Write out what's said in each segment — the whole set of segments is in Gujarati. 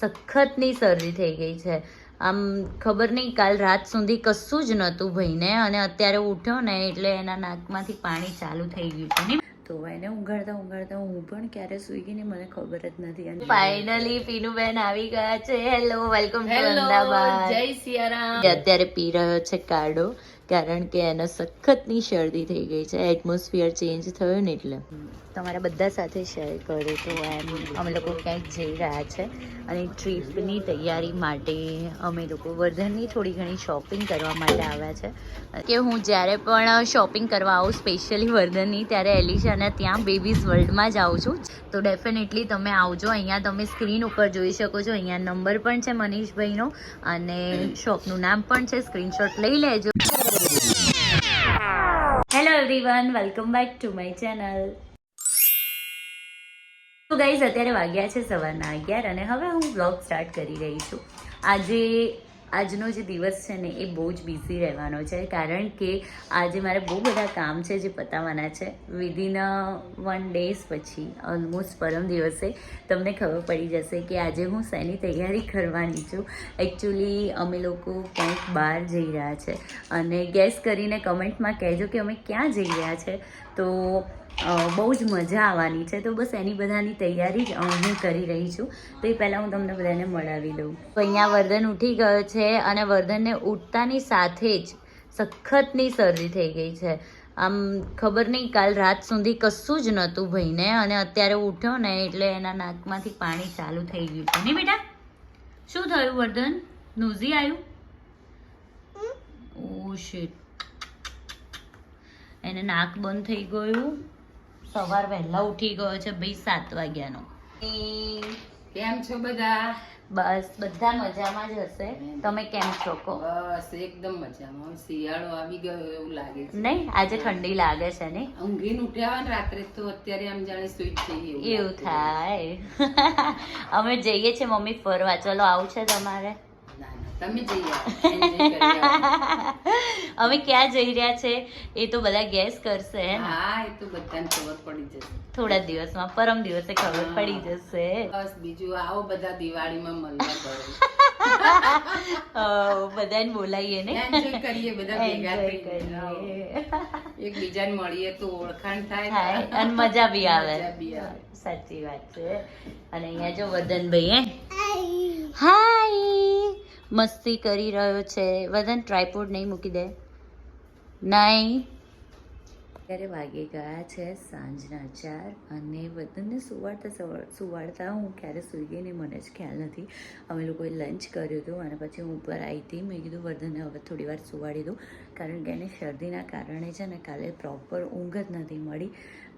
સખતની શરદી થઈ ગઈ છે. આમ ખબર નહીં કાલ રાત સુધી કશું જ નહોતું ભાઈને અને અત્યારે ઉઠ્યો ને એટલે એના નાકમાંથી પાણી ચાલુ થઈ ગયું છે. તો એને ઊંઘાડતા ઊંઘાડતા હું પણ ક્યારે સુઈ ગઈ ને મને ખબર જ નથી. ફાઇનલી ફાઇનલી પીનુબેન આવી ગયા છે. હેલો વેલકમ ટુ અમદાવાદ જય સિયારામ. અત્યારે પી રહ્યો છે કાઢો કારણ કે એને સખતની શરદી થઈ ગઈ છે. એટમોસ્ફિયર ચેન્જ થયો ને એટલે. તમારા બધા સાથે શેર કર્યો તો એમ અમે લોકો ક્યાંક જઈ રહ્યા છે. અને ટ્રીપની તૈયારી માટે અમે લોકો વર્ધનની થોડી ઘણી શોપિંગ કરવા માટે આવ્યા છે. કે હું જ્યારે પણ શોપિંગ કરવા આવું સ્પેશિયલી વર્ધનની ત્યારે એલિશાના ત્યાં બેબીઝ વર્લ્ડમાં જ આવું છું. તો ડેફિનેટલી તમે આવજો. અહીંયા તમે સ્ક્રીન ઉપર જોઈ શકો છો. અહીંયા નંબર પણ છે મનીષભાઈનો અને શોપનું નામ પણ છે. સ્ક્રીનશોટ લઈ લેજો. Hello everyone welcome back to my channel તો ગાઈઝ અત્યારે વાગ્યા છે સવારના અગિયાર અને હવે હું બ્લોગ સ્ટાર્ટ કરી રહી છું. આજે આજનો જે દિવસ છે ને, એ બહુ જ બિઝી રહેવાનો છે. કારણ કે આજે મારે બહુ બધા કામ છે જે પતાવવાના છે. વિધિન વન ડેઝ પછી ઓલમોસ્ટ પરમ દિવસે, તમને ખબર પડી જશે કે આજે હું શેની તૈયારી કરવાની છું. એકચ્યુઅલી અમે લોકો ક્યાંક બહાર જઈ રહ્યા છે. અને ગેસ કરીને કમેન્ટમાં કહેજો કે અમે ક્યાં જઈ રહ્યા છે. તો બહુ જ મજા આવવાની છે. તો બસ એની બધાની તૈયારી જ હું કરી રહી છું. તો એ પહેલાં હું તમને બધાને મળાવી દઉં. તો અહીંયા વર્ધન ઉઠી ગયો છે અને વર્ધનને ઉઠતાની સાથે જ સખતની શરદી થઈ ગઈ છે. આમ ખબર નહીં કાલ રાત સુધી કશું જ નહોતું ભાઈને અને અત્યારે ઉઠ્યો ને એટલે એના નાકમાંથી પાણી ચાલુ થઈ ગયું છે. નહીં બેટા? શું થયું વર્ધન? નુઝી આવ્યું ઓ શિટ. એને નાક બંધ થઈ ગયું. સવાર વહેલા ઉઠી ગયો છે ભાઈ સાત વાગ્યાનો. કેમ છો બધા? બસ બધા મજામાં જ હશે. તમે કેમ છો કહો બસ એકદમ મજામાં. શિયાળો આવી ગયો એવું લાગે છે. નહીં આજે ઠંડી લાગે છે ને? ઊંઘીને ઉઠ્યા હોય ને રાત્રે તો અત્યારે આમ જાણે સુઈ જઈએ એવું થાય. અમે જઈએ છીએ મમ્મી ફરવા. ચલો આવું છે તમારે? તમે. અમે ક્યાં જઈ રહ્યા છે એ તો બધા ગેસ કરશે હે હા એ તો બધાને ખબર પડી જશે. થોડા દિવસમાં પરમ દિવસે ખબર પડી જશે. બસ બીજું આવો બધા દિવાળીમાં મળવા કરો બધાને બોલાવીએ ને? એન્જોય કરીએ બધા ભેગા થઈને. એકબીજાને મળીએ તો ઓળખાણ થાય થાય અને મજા બી આવે. મજા બી આવે. સાચી વાત છે. અને અહીંયા જો વદનભાઈ હે? હાય મસ્તી કરી રહ્યો છે. વદન ટ્રાયપોડ નહીં મૂકી દે. નહીં. ત્યારે વાગી ગયા છે સાંજના ચાર અને વતનને સુવાડતા સુવાડતા હું ક્યારે સૂઈ ગઈ ને મને જ ખ્યાલ નથી. અમે લોકોએ લંચ કર્યું હતું અને પછી હું ઉપર આવી હતી. મેં કીધું વર્ધનને હવે થોડી વાર સુવાડી દઉં. કારણ કે એને શરદીના કારણે છે ને કાલે પ્રોપર ઊંઘ જ નથી મળી.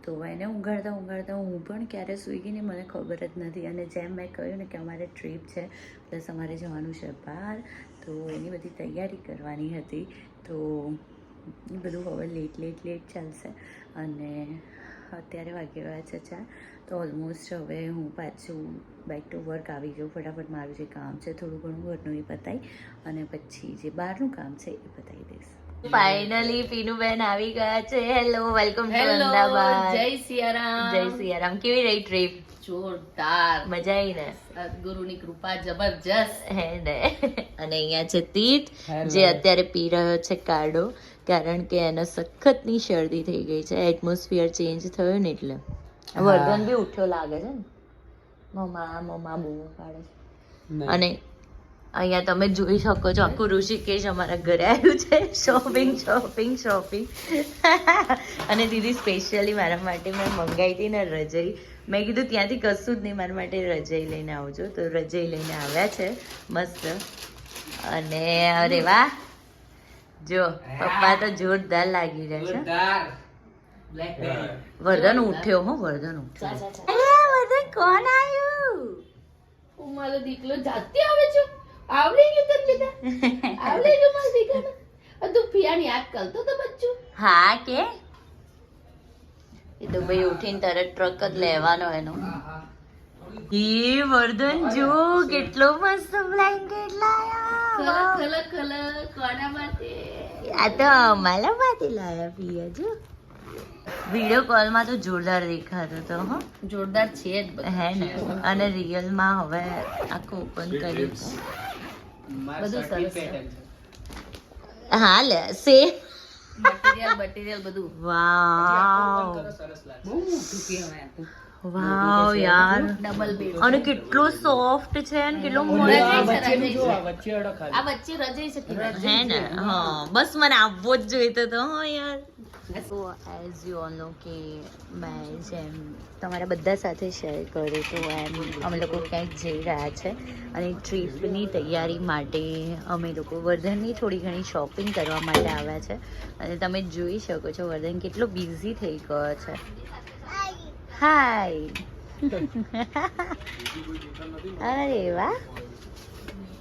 તો એને ઊંઘાડતા ઊંઘાડતા હું પણ ક્યારે સૂઈ ગઈ ને મને ખબર જ નથી. અને જેમ મેં કહ્યું ને કે અમારે ટ્રીપ છે, પ્લસ અમારે જવાનું છે બહાર, તો એની બધી તૈયારી કરવાની હતી. તો એ બધું હવે લેટ લેટ લેટ ચાલશે. અને અત્યારે વાગી ગયા છે ચાર. તો ઓલમોસ્ટ હવે હું પાછું બેક ટુ વર્ક આવી ગયું. ફટાફટ મારું જે કામ છે, થોડું ઘણું ઘરનું એ પતાવી અને પછી જે બહારનું કામ છે એ પતાવી દઈશ. ફાઇનલી પીનુબેન આવી ગયા છે. હેલો વેલકમ ટુ અમદાવાદ જય સિયારામ. જય સિયારામ. કેવી રહી ટ્રીપ જોરદાર. મજા આવી ને? સદગુરુની કૃપા જબરજસ્ત. હે ને? અને અહીંયા છે તીર્થ જે અત્યારે પી રહ્યો છે કાઢો કારણ કે એને સખતની શરદી થઈ ગઈ છે. એટમોસ્ફિયર ચેન્જ થયો ને એટલે. વર્ધન બી ઉઠ્યો લાગે છે ને? મમા મમા બૂમો પાડે છે. અને અહીંયા તમે જોઈ શકો છો આખું ઋષિકેશ અમારા ઘરે આવ્યું છે. શોપિંગ શોપિંગ શોપિંગ અને દીદી સ્પેશિયલી મારા માટે મેં મંગાવી હતી ને રજઈ. મેં કીધું ત્યાંથી કશું જ નહીં મારા માટે રજઈ લઈને આવજો. તો રજઈ લઈને આવ્યા છે મસ્ત. અને અરે વાહ જો પપ્પા તો જોરદાર લાગી રહ્યા છે. વર્ધન ઉઠ્યો હો વર્ધન ઉઠ્યો. અરે, વર્ધન કોણ આવ્યું? હું મારો દીકરો જાતે આવે છે? આવડી ગયું તને બેટા આવડી ગયું મારો દીકરો તું પિયાની યાદ કરતો તો બચ્ચું. હા કે? એ તો ભાઈ ઉઠીને તરત ટ્રક જ લેવાનો એનો. હે વર્ધન જો કેટલો મસ્ત બ્લેન્કેટ લાયા. ખલક ખલક કોના માટે? આ તો અમારા માટે લાયા પિયા જો. વીડિયો કોલમાં તો જોરદાર દેખાતો હતો હો. જોરદાર છે જ. હે ને? અને રિયલમાં હવે આખું ઓપન કર્યું. બધું સરસ છે. હા લે સે મટીરીયલ મટીરીયલ બધું. વાવ. વાવ યાર. ડબલ બેડ અને કેટલું સોફ્ટ છે ને કેટલું મસ્ત છે, આ વચ્ચે રજાઈ છે હે ને હા. બસ મને આવવો જ જોઈતો તો હા યાર. So as you all know કે મેં જેમ તમારા બધા સાથે શેર કરું તો એમ અમે લોકો ક્યાંક જઈ રહ્યા છે અને ટ્રીપની તૈયારી માટે અમે લોકો વર્ધનની થોડી ઘણી શોપિંગ કરવા માટે આવ્યા છે. અને તમે જોઈ શકો છો વર્ધન કેટલો બિઝી થઈ ગયો છે. હાય અરે વાહ.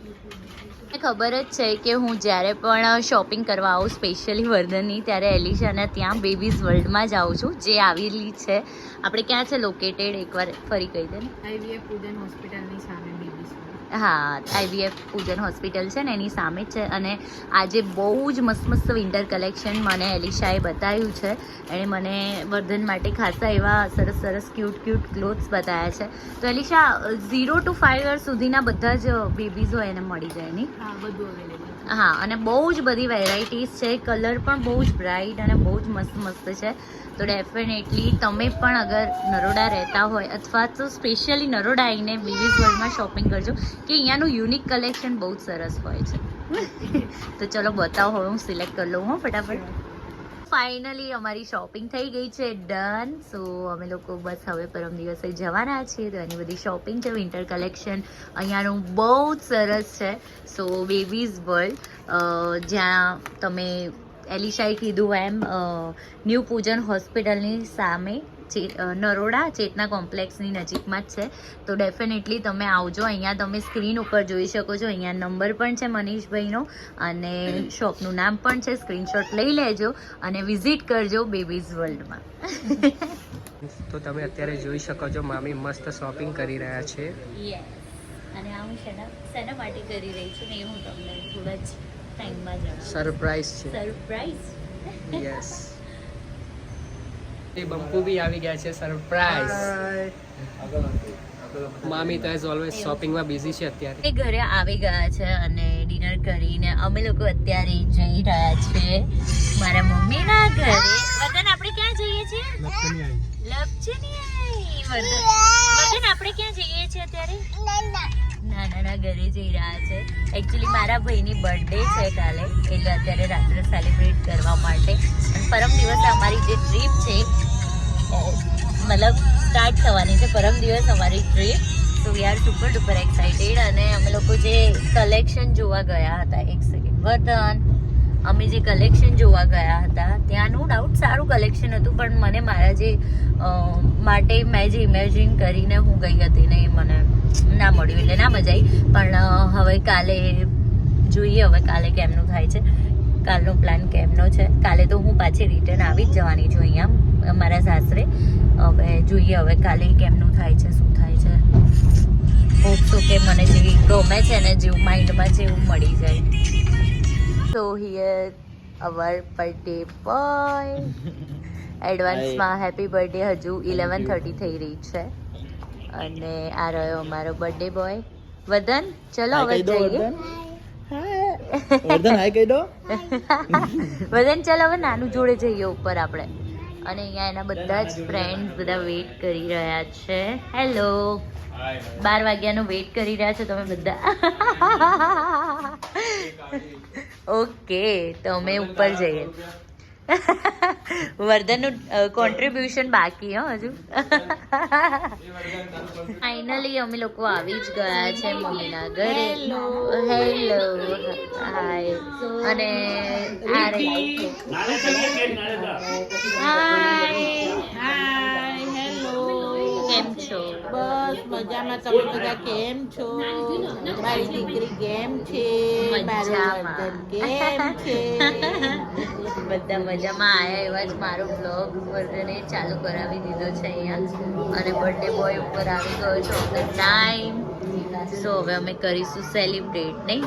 ખબર જ છે કે હું જ્યારે પણ શોપિંગ કરવા આવું સ્પેશિયલી વર્ધનની, ત્યારે એલિશાના ત્યાં બેબીઝ વર્લ્ડમાં જાઉં છું, જે આવેલી છે. આપણે ક્યાં છે લોકેટેડ એકવાર ફરી કહી દે આઈવીએફ પૂજન હોસ્પિટલની સામે હા આઈવીએફ પૂજન હોસ્પિટલ છે ને, એની સામે છે. અને આજે બહુ જ મસ્ત મસ્ત વિન્ટર કલેક્શન મને એલિશાએ બતાવ્યું છે. એણે મને વર્ધન માટે ખાસા એવા સરસ સરસ ક્યુટ ક્યુટ ક્લોથ્સ બતાવ્યા છે. તો Alisha zero to five years સુધીના બધા જ બેબીઝ એને મળી જાય, નહીં? બધું અવેલેબલ હા અને બહુ જ બધી વેરાયટીઝ છે. કલર પણ બહુ જ બ્રાઇટ અને બહુ જ મસ્ત મસ્ત છે. તો ડેફિનેટલી તમે પણ અગર નરોડા રહેતા હોય અથવા તો સ્પેશિયલી નરોડા આવીને બીવીઝ વર્લ્ડમાં શોપિંગ કરજો કે અહીંયાનું યુનિક કલેક્શન બહુ જ સરસ હોય છે. તો ચલો બતાવો હવે હું સિલેક્ટ કરી લઉં હો ફટાફટ. ફાઇનલી અમારી શોપિંગ થઈ ગઈ છે, ડન. સો અમે લોકો બસ હવે પરમ દિવસે જવાના છીએ, તો એની બધી શોપિંગ છે, વિન્ટર કલેક્શન. અહીંયાનું બહુ જ સરસ છે. સો બેબીઝ વર્લ્ડ જ્યાં તમે એલિશાએ કીધું એમ ન્યૂ પૂજન હોસ્પિટલની સામે નરોડા ચેતના કોમ્પ્લેક્સની નજીકમાં જ છે. તો ડેફિનેટલી તમે આવજો. અહીંયા તમે સ્ક્રીન ઉપર જોઈ શકો છો. અહીંયા નંબર પણ છે મનીષભાઈનો અને શોપનું નામ પણ છે. સ્ક્રીનશોટ લઈ લેજો અને વિઝિટ કરજો બેબીઝ વર્લ્ડમાં. તો તમે અત્યારે જોઈ શકો છો મામી મસ્ત શોપિંગ કરી રહ્યા છે. યસ અને આ હું શેના શેના માટે કરી રહી છું ને એ હું તમને થોડા જ ટાઈમમાં જણાવીશ. સરપ્રાઈઝ છે. સરપ્રાઈઝ યસ એ બંપુ બી આવી ગયા છે સરપ્રાઈઝ મામી તો એઝ ઓલવેઝ શોપિંગમાં બિઝી છે અત્યારે. એ ઘરે આવી ગયા છે અને ડિનર કરીને અમે લોકો અત્યારે જઈ રહ્યા છે. મારા ઘરે વતન આપણે ક્યાં જઈએ છીએ? વર્ધન. આપણે ક્યાં જઈએ છીએ અત્યારે? નાનાના ઘરે જઈ રહ્યા છે. એકચ્યુઅલી મારા ભાઈની બર્થડે છે કાલે. એટલે અત્યારે રાત્રે સેલિબ્રેટ કરવા માટે. અને પરમ દિવસે અમારી જે ટ્રીપ છે મતલબ સ્ટાર્ટ થવાની છે. પરમ દિવસ અમારી ટ્રીપ તો we are super duper excited અને અમે લોકો જે કલેક્શન જોવા ગયા હતા એક સેકન્ડ વર્ધન અમે જે કલેક્શન જોવા ગયા હતા ત્યાં નો ડાઉટ સારું કલેક્શન હતું, પણ મને મારા જે માટે મેં જે ઇમેજિન કરીને હું ગઈ હતી ને એ મને ના મળ્યું, એટલે ના મજા આવી. પણ હવે કાલે જોઈએ, હવે કાલે કેમનું થાય છે. કાલનો પ્લાન કેમનો છે. કાલે તો હું પાછી રિટર્ન આવી જ જવાની છું અહીંયા, મારા સાસરે. હવે જોઈએ, હવે કાલે કેમનું થાય છે, શું થાય છે. હોપ તો કે મને જે ગમે છે ને, જેવું માઇન્ડમાં છે, એવું મળી જાય. So here our birthday boy એડવાન્સમાં હેપી બર્થડે હજુ ઇલેવન થર્ટી થઈ રહી છે. અને આ રહ્યો અમારો બર્થડે બોય વદન ચલો હવે જઈએ. વદન હાય કહી દો. વદન ચાલ હવે નાનું જોડે જઈએ ઉપર આપણે. અને અહીંયા એના બધા જ ફ્રેન્ડ બધા વેઇટ કરી રહ્યા છે. હેલો બાર વાગ્યાનો વેઇટ કરી રહ્યા છો તમે બધા. ઓકે તો અમે ઉપર જઈએ. વર્ધનનું કોન્ટ્રીબ્યુશન બાકી હો હજુ. ફાઇનલી અમે લોકો આવી જ ગયા છે મમ્મીના ઘરે હેલો હાય અને આ રહી. હાય હેલો કેમ છો? બસ મજામાં તમે બધા કેમ છો? મારી દીકરી કેમ છે? મારું કેમ છે? બધા મજામાં આયા એવા જ મારો બ્લોગ વર્ધને ચાલુ કરાવી દીધો છે અહીંયા. અને બર્થડે બોય ઉપર આવી ગયો છે ઓન ધ ટાઈમ સો હવે અમે કરીશું સેલિબ્રેટ નહીં?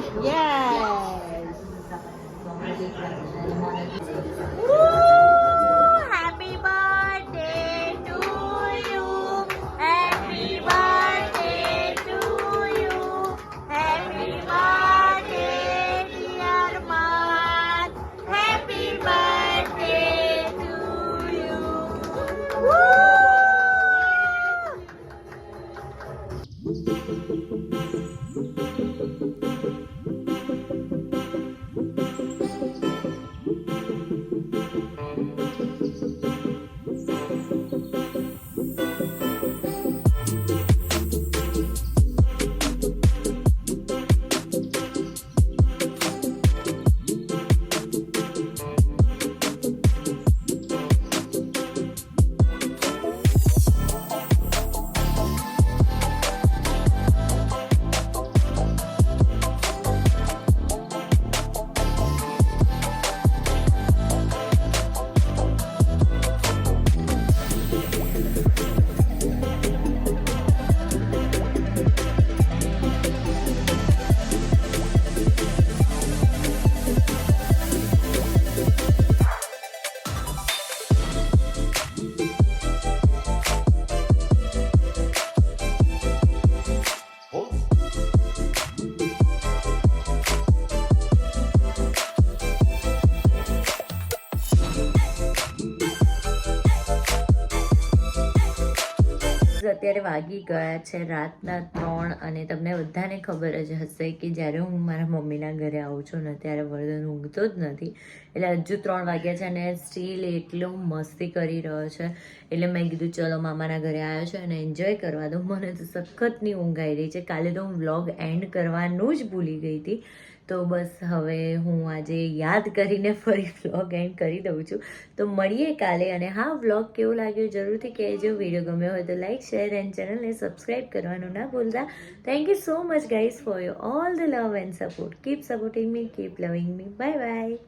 અત્યારે વાગી ગયા છે રાતના ત્રણ અને તમને બધાને ખબર જ હશે કે જ્યારે હું મારા મમ્મીના ઘરે આવું છું ને ત્યારે વર્ધન ઊંઘતો જ નથી. એટલે હજુ ત્રણ વાગ્યા છે અને સ્ટીલ એટલો મસ્તી કરી રહ્યો છે. એટલે મેં કીધું, ચલો, મામાના ઘરે આવ્યો છે અને એન્જોય કરવા દો મને તો સખતની ઊંઘ આવી રહી છે. કાલે તો હું વ્લોગ એન્ડ કરવાનું જ ભૂલી ગઈ હતી. તો બસ હવે હું આજે યાદ કરીને ફરી વ્લોગ એન્ડ કરી દઉં છું. તો મળીએ કાલે અને હા વ્લોગ કેવો લાગ્યો જરૂરથી કહેજો. વીડિયો ગમ્યો હોય તો લાઇક શેર એન્ડ ચેનલને સબસ્ક્રાઈબ કરવાનું ના ભૂલતા. Thank you so much guys for your all the love and support keep supporting me keep loving me bye by